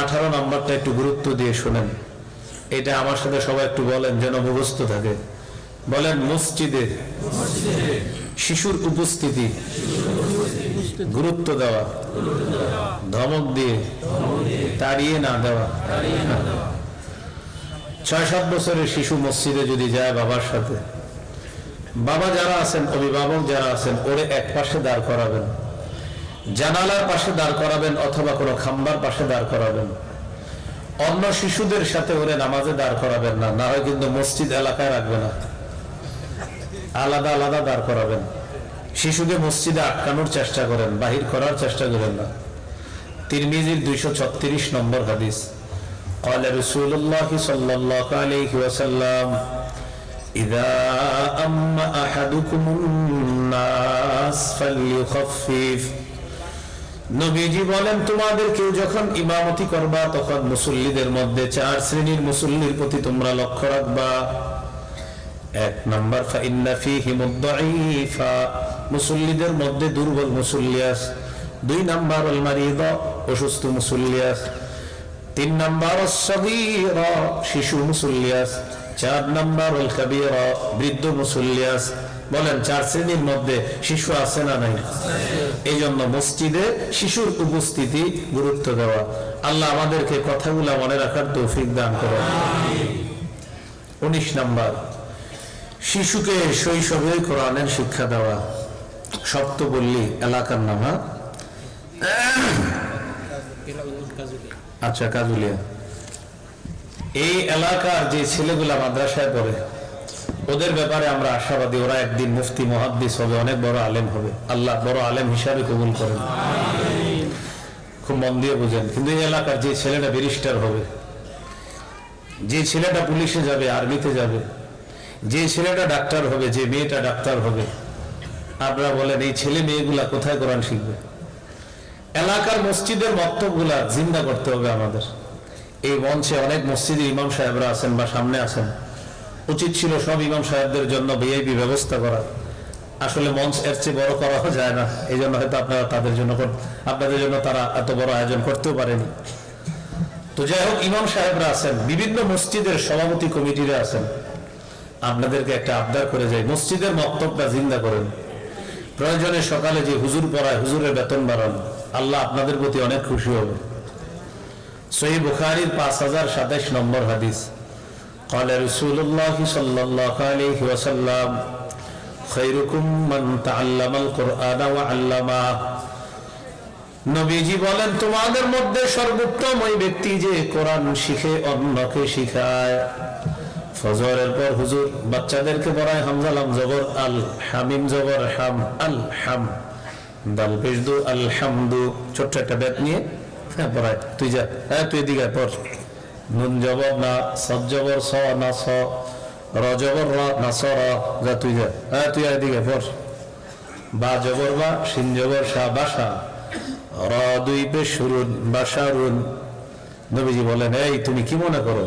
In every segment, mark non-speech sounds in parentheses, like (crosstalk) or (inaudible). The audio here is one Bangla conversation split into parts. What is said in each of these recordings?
আঠারো নম্বরটা একটু গুরুত্ব দিয়ে শোনেন। এটা আমার সাথে সবাই একটু বলেন যেন মুখস্থ থাকে। বলেন, মসজিদে শিশুর উপস্থিতি, গুরুত্ব দেওয়া, ধমক দিয়ে, তাড়িয়ে না দেওয়া। ছয় সাত বছরের শিশু মসজিদে যদি যায় বাবার সাথে, বাবা যারা আছেন, অভিভাবক যারা আছেন, ওরে এক পাশে দাঁড় করাবেন। জানালার পাশে দাঁড় করাবেন অথবা কোনো খাম্বার পাশে দাঁড় করাবেন অন্য শিশুদের সাথে ওরে নামাজে দাঁড় করাবেন না না হয় কিন্তু মসজিদ এলাকায় রাখবে না আলাদা আলাদা দাঁড় করাবেন শিশুকে মসজিদে আটকানোর চেষ্টা করেন বাহির করার চেষ্টা করেন না তিরমিজির দুইশো ছত্রিশ নম্বর হাদিস قال رسول الله صلى الله عليه وسلم إذا أما أحدكم الناس فليخفف নবীজি বলেন তোমাদের কেউ যখন ইমামতি করবা, তখন মুসল্লিদের মধ্যে চার শ্রেণির মুসল্লির প্রতি তোমরা লক্ষ্য রাখবা। এক নাম্বার মুসল্লিদের মধ্যে দুর্বল মুসল্লি আছে দুই নাম্বার মারিদ, অসুস্থ মুসল্লি আছে তিন নাম্বার আস-সাগীরা শিশু মুসল্লি আছে চার নাম্বার বৃদ্ধ মুসল্লি আছে বলেন, চার শ্রেণির মধ্যে শিশু আছে না নাই? এই জন্য মসজিদে শিশুর উপস্থিতি গুরুত্ব দেওয়া। আল্লাহ আমাদেরকে কথাগুলা মনে রাখার তৌফিক দান করে উনিশ নাম্বার, শিশুকে শৈশবে কোরআনের শিক্ষা দেওয়া। সপ্ত বললি এলাকার নাম হ্যাঁ? আচ্ছা কাজুলিয়া। এই এলাকার যে ছেলেগুলা মাদ্রাসায় পড়ে ওদের ব্যাপারে আমরা আশাবাদী, ওরা একদিন মুফতি, মহাদ্দিস হবে, অনেক বড় আলেম হবে। আল্লাহ বড় আলেম হিসাবে কবুল করেন। খুব মন দিয়ে বুঝেন। কিন্তু এই এলাকার যে ছেলেটা ব্যারিস্টার হবে, যে ছেলেটা পুলিশে যাবে, আর্মিতে যাবে, যে ছেলেটা ডাক্তার হবে, যে মেয়েটা ডাক্তার হবে, আপনারা বলেন, এই ছেলে মেয়েগুলা কোথায় কোরআন শিখবে? এলাকার মসজিদের মক্তবগুলা জিন্দা করতে হবে আমাদের। এই মঞ্চে অনেক মসজিদের ইমাম সাহেবরা আছেন বা সামনে আছেন। উচিত ছিল সব ইমাম সাহেবদের জন্য ভিআইপি ব্যবস্থা করা। আসলে মঞ্চ এর চেয়ে বড় করা যায় না। এই জন্য হয়তো আপনারা তাদের জন্য আপনাদের জন্য তারা এত বড় আয়োজন করতেও পারেনি। তো যাই হোক, ইমাম সাহেবরা আছেন, বিভিন্ন মসজিদের সভাপতি কমিটিরা আছেন। আপনাদেরকে একটা আবদার করে যাই। মসজিদের মক্তবটা জিন্দা করেন। প্রয়োজনে সকালে যে হুজুর পড়ায়, হুজুরের বেতন বাড়ান। আল্লাহ আপনাদের প্রতি অনেক খুশি হবে। সহি বুখারির পাঁচ হাজার সাতাইশ নম্বর হাদিস। قال رسول الله صلى الله عليه وسلم خيركم من تعلم القرآن وعلمه নবীজি বলেন তোমাদের মধ্যে সর্বোত্তম ওই ব্যক্তি যে কোরআন শিখে অন্যকে শিখায় ফজরের পর হুজুর বাচ্চাদেরকে পড়ায় হামজালাম জবর আল হামিম জবর হাম আল হাম দাল পেশদু আল হামদু ছোট্ট একটা ব্যাট নিয়ে হ্যাঁ পড়ায় তুই যা হ্যাঁ তুই এদিকে আয়, পড় নুন জবর না সদ জবর স না স, র জবর র না স র, যা তুই যা হ্যাঁ তুই এদিকে পড়। বা জবর বা সিন জবর সা বাসা র দুই পে পেশুরুন বাসারুন। নবীজি বলেন, এই, তুমি কি মনে করো?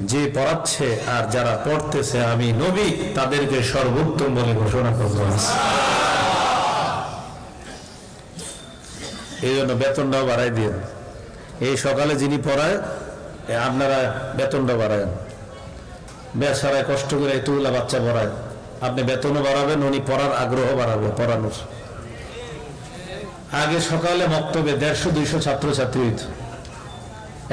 যে পড়াচ্ছে আর যারা পড়তেছে, আমি নবী, তাদেরকে সর্বোত্তম বলে ঘোষণা করব এই জন্য বেতনটাও বাড়াই দিয়ে এই সকালে যিনি পড়ায় আপনারা বেতনটা বাড়ায় বেসারায় কষ্ট করে এতগুলা বাচ্চা পড়ায়। আপনি বেতনও বাড়াবেন, উনি পড়ার আগ্রহ বাড়াবে, পড়ানোর। আগে সকালে বক্তব্যে দেড়শো, দুইশো ছাত্রছাত্রী হইত।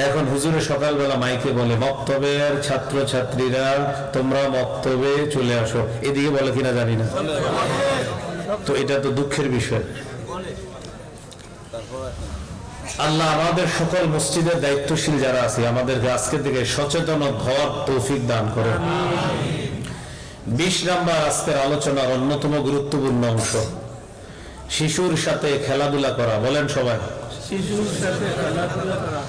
এখন হুজুরে সকালবেলা মাইকে বলে বক্তব্যের ছাত্র ছাত্রীরা তোমরা বক্তব্যে চলে আসো। এদিকে বলে কিনা জানি না। তো এটা তো দুঃখের বিষয়। আল্লাহ আমাদের সকল মসজিদের দায়িত্বশীল যারা আছে আমাদেরকে আজকের দিকে সচেতন হওয়ার তৌফিক দান করে বিশ নাম্বার আজকের আলোচনার অন্যতম গুরুত্বপূর্ণ অংশ শিশুর সাথে খেলাধুলা করা। বলেন সবাই। শিশুর সাথে খেলাধুলা করা।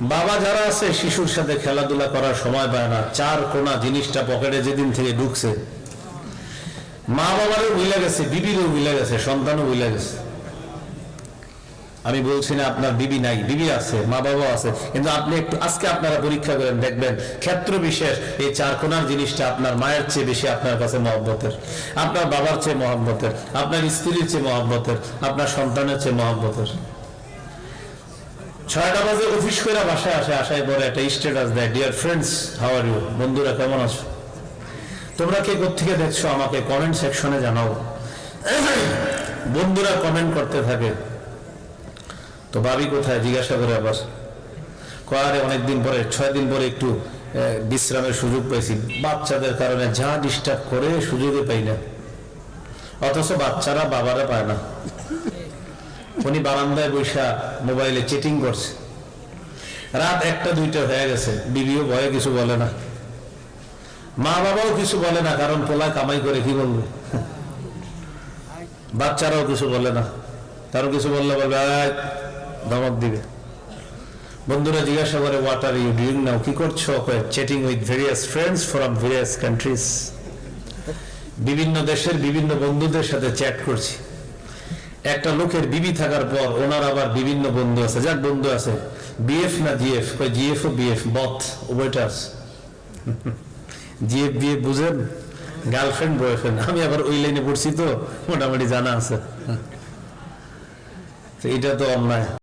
বাবা যারা আছে শিশুর সাথে খেলাধুলা করার সময় পায় না। চার কোনা জিনিসটা পকেটে যেদিন থেকে ঢুকছে মা বাবারও ভুলে গেছে বিবিরও ভুলে গেছে সন্তানও ভুলে গেছে। আমি বলছি না আপনার বিবি নাই, বিবি আছে, মা বাবা আছে, কিন্তু আপনি একটু আজকে আপনারা পরীক্ষা করেন, দেখবেন ক্ষেত্র বিশেষ, এই চার কোনার জিনিসটা আপনার মায়ের চেয়ে বেশি আপনার কাছে মহব্বতের, আপনার বাবার চেয়ে মহব্বতের, আপনার স্ত্রীর চেয়ে মহব্বতের, আপনার সন্তানের চেয়ে মহব্বতের। ছয়টা বাজে অফিস করে বাসায় আসে, আসায় পরে একটা স্ট্যাটাস দেয় dear friends how are you বন্ধুরা কেমন আছো? তোমরা কে থেকে দেখছ আমাকে? কমেন্ট সেকশনে জানাও। (clears throat) বন্ধুরা কমেন্ট করতে থাকে তো ভাবি কোথায়? জিজ্ঞাসা করে আবার কয়ারে অনেকদিন পরে, ছয় দিন পরে একটু বিশ্রামের সুযোগ পেয়েছি বাচ্চাদের কারণে যা ডিস্টার্ব করে সুযোগে পাই না। অথচ বাচ্চারা বাবারা পায় না। উনি বারান্দায় বৈশা মোবাইলে চেটিং করছে। রাত একটা, দুইটা হয়ে গেছে। বিবিও ভয়ে কিছু বলে না। মা বাবাও কিছু বলে না, কারণ পোলা কামাই করে কি বলবে? বাচ্চারাও কিছু বলে না। কারও কিছু বললে বলবে ধমক দিবে। বন্ধুরা জিজ্ঞাসা করে what are you doing now কি করছ? Chatting with various friends from various countries বিভিন্ন দেশের বিভিন্ন বন্ধুদের সাথে চ্যাট করছি। একটা লোকের বিবি থাকার পর ওনার আবার বিভিন্ন বন্ধু আছে। যার বন্ধু আছে, বিএফ না জিএফ? কয়, জিএফ ও বিএফ বথ আছে জিএফ, বিএফ বুঝেন? গার্লফ্রেন্ড বয়ফ্রেন্ড আমি আবার ওই লাইনে পড়ছি তো, মোটামুটি জানা আছে। তো এটা তো অন্যায়।